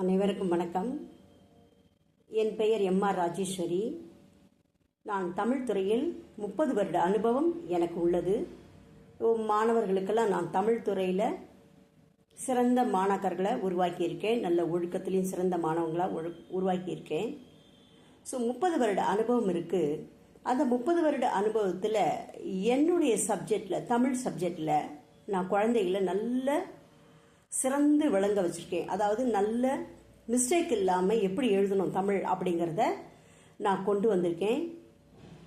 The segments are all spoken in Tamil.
அனைவருக்கும் வணக்கம். என் பெயர் எம் ஆர் ராஜேஸ்வரி. நான் தமிழ் துறையில் முப்பது வருட அனுபவம் எனக்கு உள்ளது. மாணவர்களுக்கெல்லாம் நான் தமிழ் துறையில் சிறந்த மாணாக்கர்களை உருவாக்கியிருக்கேன். நல்ல ஒழுக்கத்திலையும் சிறந்த மாணவங்களாக உரு உருவாக்கியிருக்கேன். ஸோ முப்பது வருட அனுபவம் இருக்குது அந்த முப்பது வருட அனுபவத்தில் என்னுடைய சப்ஜெக்டில் தமிழ் சப்ஜெக்டில் நான் குழந்தைகளை நல்ல சிறந்து விளங்க வச்சுருக்கேன். அதாவது நல்ல மிஸ்டேக் இல்லாமல் எப்படி எழுதணும் தமிழ் அப்படிங்கிறத நான் கொண்டு வந்திருக்கேன்.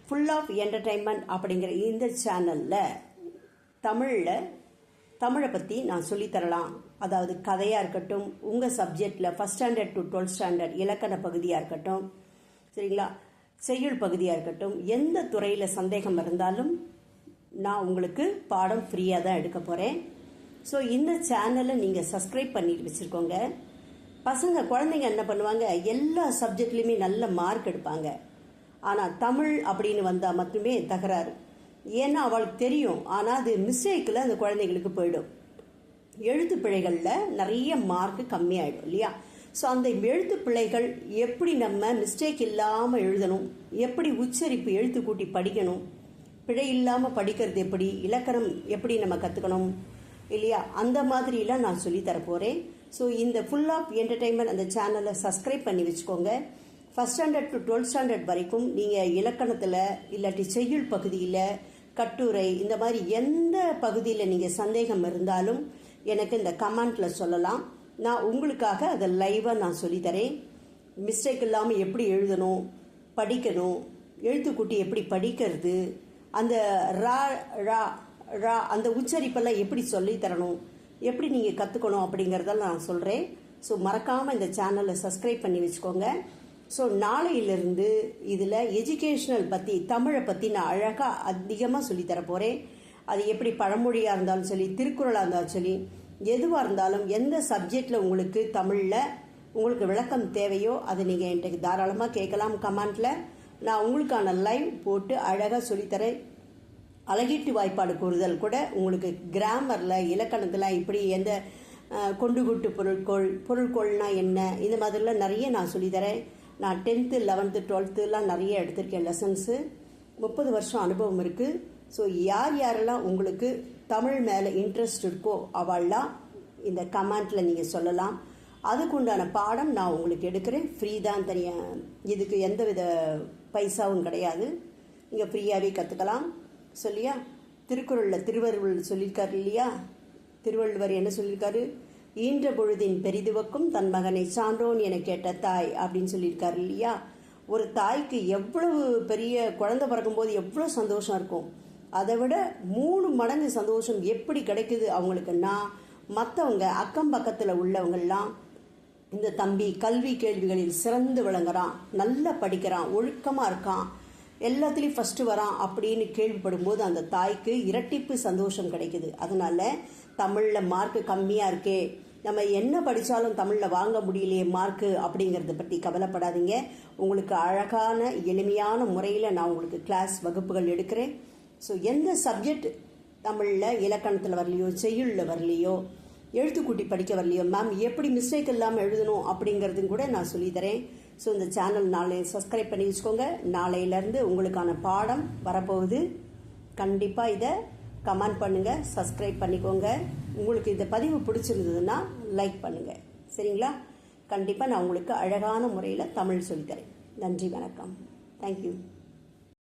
ஃபுல் ஆஃப் என்டர்டைன்மெண்ட் அப்படிங்கிற இந்த சேனலில் தமிழில் தமிழை பற்றி நான் சொல்லித்தரலாம் அதாவது கதையாக இருக்கட்டும் உங்கள் சப்ஜெக்டில் first standard to twelfth standard இலக்கண பகுதியாக இருக்கட்டும் சரிங்களா? செய்யுள் பகுதியாக இருக்கட்டும் எந்த துறையில் சந்தேகம் இருந்தாலும் நான் உங்களுக்கு பாடம் ஃப்ரீயாக தான் எடுக்க போகிறேன் ஸோ இந்த சேனலை நீங்கள் சப்ஸ்கிரைப் பண்ணி வச்சுருக்கோங்க. பசங்க குழந்தைங்க என்ன பண்ணுவாங்க? எல்லா சப்ஜெக்ட்லேயுமே நல்ல மார்க் எடுப்பாங்க. ஆனால் தமிழ் அப்படின்னு வந்தால் மட்டுமே தகராறு. ஏன்னா அவளுக்கு தெரியும். ஆனால் அது மிஸ்டேக்கில் அந்த குழந்தைங்களுக்கு போயிடும். எழுத்து பிழைகளில் நிறைய மார்க் கம்மியாயிடும் இல்லையா? ஸோ அந்த எழுத்து பிழைகள் எப்படி நம்ம மிஸ்டேக் இல்லாமல் எழுதணும்? எப்படி உச்சரிப்பு எழுத்து கூட்டி படிக்கணும்? பிழை இல்லாமல் படிக்கிறது எப்படி? இலக்கணம் எப்படி நம்ம கற்றுக்கணும் இல்லையா? அந்த மாதிரிலாம் நான் சொல்லி தர போகிறேன் ஸோ இந்த ஃபுல் ஆஃப் என்டர்டெயின்மெண்ட் அந்த சேனலை சப்ஸ்கிரைப் பண்ணி வச்சுக்கோங்க. First standard to twelfth standard வரைக்கும் நீங்கள் இலக்கணத்தில் இல்லாட்டி செய்யுள் பகுதியில் கட்டுரை இந்த மாதிரி எந்த பகுதியில் நீங்கள் சந்தேகம் இருந்தாலும் எனக்கு இந்த கமெண்ட்டில் சொல்லலாம். நான் உங்களுக்காக அதை லைவாக நான் சொல்லித்தரேன் மிஸ்டேக் இல்லாமல் எப்படி எழுதணும் படிக்கணும் எழுத்துக்கூட்டி எப்படி படிக்கிறது அந்த ரா ரா ரா அந்த உச்சரிப்பெல்லாம் எப்படி சொல்லி தரணும்? எப்படி நீங்கள் கற்றுக்கணும் அப்படிங்கிறதெல்லாம் நான் சொல்கிறேன் ஸோ மறக்காமல் இந்த சேனலை சப்ஸ்கிரைப் பண்ணி வச்சுக்கோங்க. ஸோ நாளையிலிருந்து இதில் எஜுகேஷ்னல் பற்றி தமிழை பற்றி நான் அழகாக அதிகமாக சொல்லித்தர போகிறேன் அது எப்படி பழமொழியாக இருந்தாலும் சொல்லி திருக்குறளாக இருந்தாலும் சொல்லி எதுவாக இருந்தாலும் எந்த சப்ஜெக்டில் உங்களுக்கு தமிழில் உங்களுக்கு விளக்கம் தேவையோ அதை நீங்கள் என்கிட்ட தாராளமாக கேட்கலாம் கமெண்ட்டில் நான் உங்களுக்கான லைவ் போட்டு அழகாக சொல்லித்தரேன் அழகீட்டு வாய்ப்பாடு கூறுதல் கூட உங்களுக்கு கிராமரில் இலக்கணத்தில் இப்படி எந்த கொண்டு கூட்டு பொருட்கோள் பொருட்கோள்னால் என்ன? இந்த மாதிரிலாம் நிறைய நான் சொல்லித்தரேன். நான் டென்த்து லெவன்த்து டுவெல்த்துலாம் நிறைய எடுத்திருக்கேன் லெசன்ஸு முப்பது வருஷம் அனுபவம் இருக்குது ஸோ யார் யாரெல்லாம் உங்களுக்கு தமிழ் மேலே இன்ட்ரெஸ்ட் இருக்கோ அவள்லாம் இந்த கமெண்ட்டில் நீங்கள் சொல்லலாம். அதுக்கு உண்டான பாடம் நான் உங்களுக்கு எடுக்கிறேன். ஃப்ரீ தான் தனியாக இதுக்கு எந்த வித பைசாவும் கிடையாது. நீங்கள் ஃப்ரீயாகவே கற்றுக்கலாம் சொல்லியா? திருக்குறளில் திருவள்ளுவர் சொல்லியிருக்காரு இல்லையா? திருவள்ளுவர் என்ன சொல்லியிருக்காரு? ஈன்ற பொழுதின் பெரிதுவக்கும் தன் மகனை சான்றோன் என கேட்ட தாய் அப்படின்னு சொல்லியிருக்காரு இல்லையா? ஒரு தாய்க்கு எவ்வளவு பெரிய குழந்தை பிறக்கும்போது எவ்வளோ சந்தோஷம் இருக்கும். அதை விட மூணு மடங்கு சந்தோஷம் எப்படி கிடைக்குது அவங்களுக்குன்னா மற்றவங்க அக்கம் பக்கத்தில் உள்ளவங்கள்லாம் இந்த தம்பி கல்வி கேள்விகளில் சிறந்து விளங்குறான் நல்லா படிக்கிறான் ஒழுக்கமாக இருக்கான் எல்லாத்துலேயும் ஃபஸ்ட்டு வரான் அப்படின்னு கேள்விப்படும்போது அந்த தாய்க்கு இரட்டிப்பு சந்தோஷம் கிடைக்குது. அதனால் தமிழில் மார்க்கு கம்மியாக இருக்கே. நம்ம என்ன படித்தாலும் தமிழில் வாங்க முடியலையே மார்க்கு அப்படிங்கிறத பற்றி கவலைப்படாதீங்க. உங்களுக்கு அழகான எளிமையான முறையில் நான் உங்களுக்கு கிளாஸ் வகுப்புகள் எடுக்கிறேன். ஸோ எந்த சப்ஜெக்ட் தமிழில் இலக்கணத்தில் வரலையோ செய்யுளில் வரலையோ எழுத்துக்கூட்டி படிக்க வரலையோ? மேம் எப்படி மிஸ்டேக் இல்லாமல் எழுதணும் அப்படிங்கிறதும் கூட நான் சொல்லித்தரேன். ஸோ இந்த சேனல் நாளை சப்ஸ்கிரைப் பண்ணி வச்சுக்கோங்க. நாளையிலேருந்து உங்களுக்கான பாடம் வரப்போகுது. கண்டிப்பாக இதை கமெண்ட் பண்ணுங்கள் சப்ஸ்கிரைப் பண்ணிக்கோங்க. உங்களுக்கு இந்த பதிவு பிடிச்சிருந்ததுன்னா லைக் பண்ணுங்கள் சரிங்களா? கண்டிப்பாக நான் உங்களுக்கு அழகான முறையில் தமிழ் சொல்லித்தரேன். நன்றி வணக்கம். தேங்க்யூ